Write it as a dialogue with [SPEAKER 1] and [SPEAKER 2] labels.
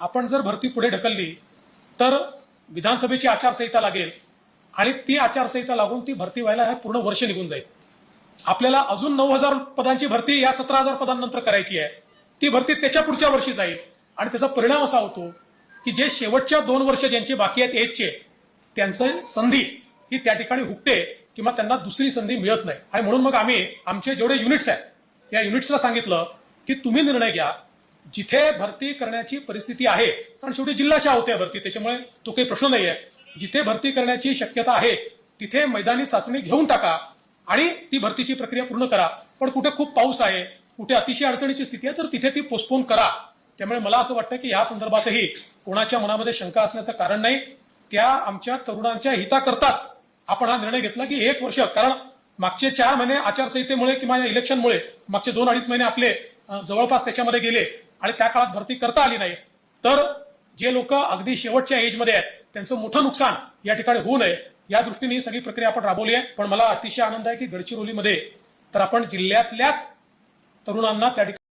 [SPEAKER 1] आपण जर भरती पुढे ढकलली तर विधानसभेची आचारसंहिता लागेल आणि ती आचारसंहिता लागून ती भरती व्हायला हे पूर्ण वर्ष निघून जाईल. आपल्याला अजून नऊ हजार पदांची भरती या सतरा हजार पदांनंतर करायची आहे. ती भरती त्याच्या पुढच्या वर्षी जाईल आणि त्याचा परिणाम असा होतो की जे शेवटच्या दोन वर्ष ज्यांची बाकी आहेत एजचे त्यांचं संधी ही त्या ठिकाणी हुकते किंवा त्यांना दुसरी संधी मिळत नाही. आणि म्हणून मग आम्ही आमचे जेवढे युनिट्स आहेत या युनिट्सला सांगितलं की तुम्ही निर्णय घ्या जिथे भरती करण्याची परिस्थिती आहे कारण शेवटी जिल्ह्याच्या होत्या भरती त्याच्यामुळे तो काही प्रश्न नाही आहे जिथे भरती करण्याची शक्यता आहे तिथे मैदानी चाचणी घेऊन टाका आणि ती भरतीची प्रक्रिया पूर्ण करा. पण कुठे खूप पाऊस आहे कुठे अतिशय अडचणीची स्थिती आहे तर तिथे ती पोस्टपोन करा. त्यामुळे मला असं वाटतं की या संदर्भातही कोणाच्या मनामध्ये शंका असण्याचं कारण नाही. त्या आमच्या तरुणांच्या हिताकरताच आपण हा निर्णय घेतला की एक वर्ष कारण मागचे चार महिने आचारसंहितेमुळे किंवा या इलेक्शनमुळे मागचे दोन अडीच महिने आपले जवळपास त्याच्यामध्ये गेले. आणि त्या काळात भरती करता आली नाही. तर जे लोक अगदी शेवटच्या एजमध्ये आहेत त्यांचं मोठं नुकसान या ठिकाणी होऊ नये. या दृष्टीने ही सगळी प्रक्रिया आपण राबवली आहे. पण मला अतिशय आनंद आहे की गडचिरोलीमध्ये तर आपण जिल्ह्यातल्याच तरुणांना त्या ठिकाणी